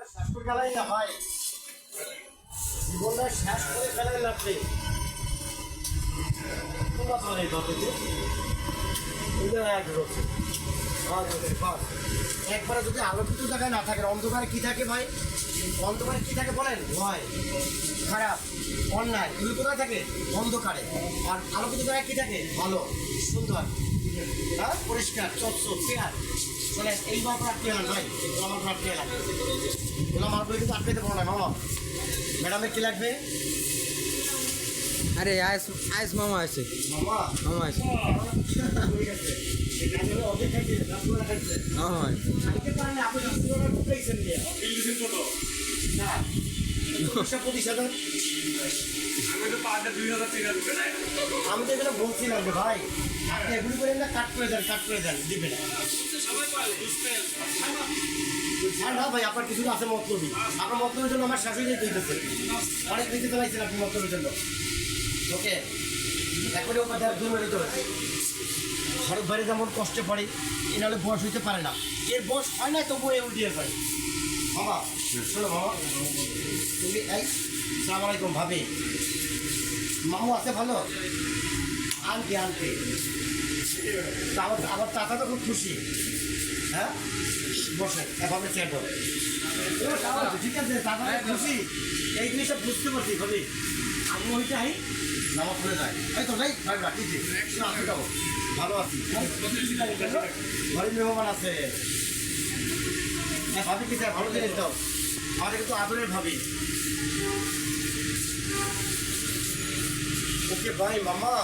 না। একবারে যদি আলোকিত জায়গায় না থাকে, অন্ধকারে কি থাকে ভাই? অন্ধকারে কি থাকে বলেন? ভয়, খারাপ, অন্যায়, এগুলো কোথায় থাকে? অন্ধকারে। আর আলোকিত জায়গায় কি থাকে? ভালো, সুন্দর হ্যাঁ পরিষ্কার স্বচ্ছ ক্লিয়ার চলে এই বাপ আটকে এলাম ভাই। গোলাম আমার আটকে এলাম গোলাম আমার কিন্তু আটকে দেবো না মামা। ম্যাডামের কি লাগবে? আরে আয়েস আয়স মামা আছে। মামা? মামা আছে। হয়ে। আমি তো বলছিলাম যে ভাই না কাট করে দেন কাট করে দেন পারে না ভাই আপনার কিছু আছে মতলবি আপনার মতলবের জন্য আমার শাশুড়ি দিতেছে অনেক নিচে চালাইছেন আপনি মতলবের জন্য ওকে দেখ মিনিট শরৎ ভাই যেমন কষ্টে পড়ে এ নাহলে বয়স হইতে পারে না এর বয়স হয় না তবুও এ উঠিয়ে পারে বাবা। শোনো বাবা, তুমি এই সালাম আলাইকুম ভাবি। মামু আছে ভালো? আনতে আনতে আমার চাচা তো খুব খুশি। হ্যাঁ? বসে এভাবে চেয়ার ধরো ঠিক আছে দাদা খুশি। এই জিনিসটা বুঝতে পারছি ভাবি। আমি ওইটা আই নামাজ পড়ে যাই। এই তো নাই ভাই, রাখি যে। আসতে যাব। ভালো আছি। ঘরে মেহমান আছে। ভাবি কি চাই ভালো জিনিস দাও? কিন্তু আদরের ভাবি। ওকে ভাই মামা।